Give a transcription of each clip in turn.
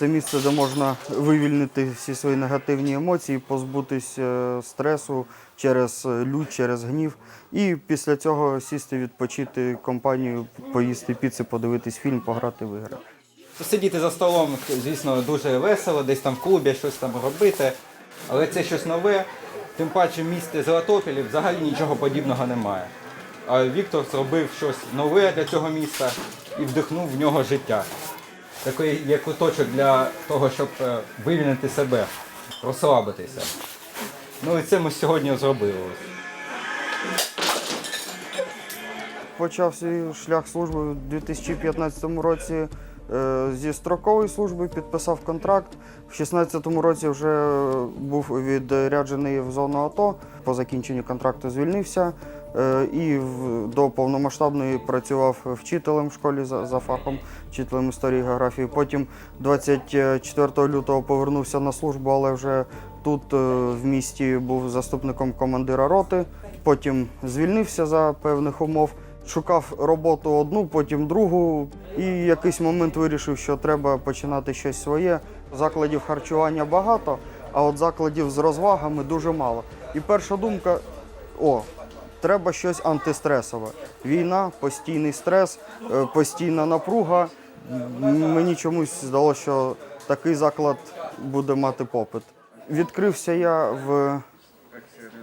Це місце, де можна вивільнити всі свої негативні емоції, позбутись е, стресу через е, лють, через гнів. І після цього сісти, відпочити компанію, поїсти піци, подивитись фільм, пограти в ігри. Сидіти за столом, звісно, дуже весело, десь там в клубі щось там робити. Але це щось нове. Тим паче в місті взагалі нічого подібного немає. А Віктор зробив щось нове для цього міста і вдихнув в нього життя. Такий є куточок для того, щоб е, вивільнити себе, розслабитися. Ну і це ми сьогодні зробили. Почав свій шлях служби у 2015 році е, зі строкової служби, підписав контракт. В 2016 році вже був відряджений в зону АТО. По закінченню контракту звільнився і до повномасштабної працював вчителем в школі за, за фахом, вчителем історії географії. Потім 24 лютого повернувся на службу, але вже тут е, в місті був заступником командира роти. Потім звільнився за певних умов. Шукав роботу одну, потім другу, і в якийсь момент вирішив, що треба починати щось своє. Закладів харчування багато, а от закладів з розвагами дуже мало. І перша думка: о, треба щось антистресове. Війна, постійний стрес, е, постійна напруга. Мені чомусь здалося, що такий заклад буде мати попит. Відкрився я в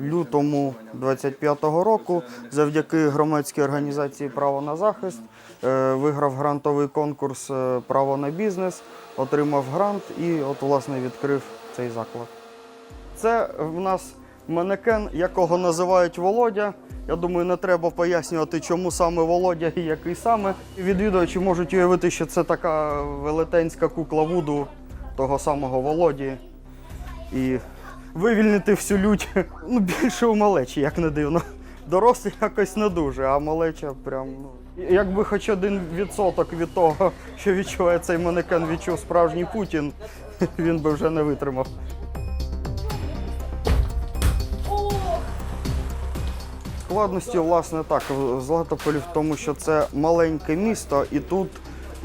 лютому 25-го року завдяки громадській організації Право на захист е, виграв грантовий конкурс е, Право на бізнес, отримав грант і от власне відкрив цей заклад. Це в нас манекен, якого називають Володя. Я думаю, не треба пояснювати, чому саме Володя і який саме. Відвідувачі можуть уявити, що це така велетенська кукла Вуду того самого Володі. І вивільнити всю лють ну, більше у малечі, як не дивно. Дорослі якось не дуже, а малеча прям. Ну, якби хоч один відсоток від того, що відчуває цей манекен, відчув справжній Путін, він би вже не витримав. Складності, власне, так, Златополі в тому, що це маленьке місто, і тут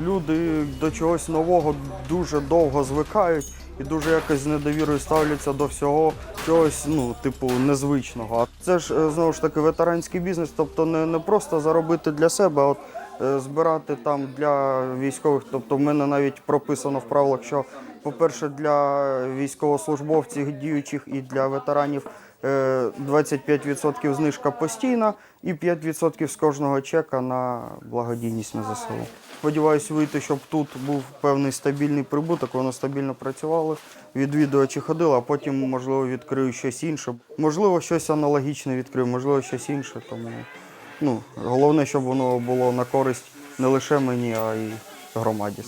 люди до чогось нового дуже довго звикають і дуже якось з недовірою ставляться до всього чогось, ну, типу, незвичного. А це ж е, знову ж таки ветеранський бізнес, тобто не, не просто заробити для себе, а от е, збирати там для військових. Тобто, в мене навіть прописано в правилах, що, по-перше, для військовослужбовців діючих і для ветеранів. е, 25% знижка постійна і 5% з кожного чека на благодійність на ЗСУ. Сподіваюсь вийти, щоб тут був певний стабільний прибуток, воно стабільно працювало, відвідувачі ходили, а потім, можливо, відкрию щось інше. Можливо, щось аналогічне відкрию, можливо, щось інше. Тому ну, головне, щоб воно було на користь не лише мені, а й громаді.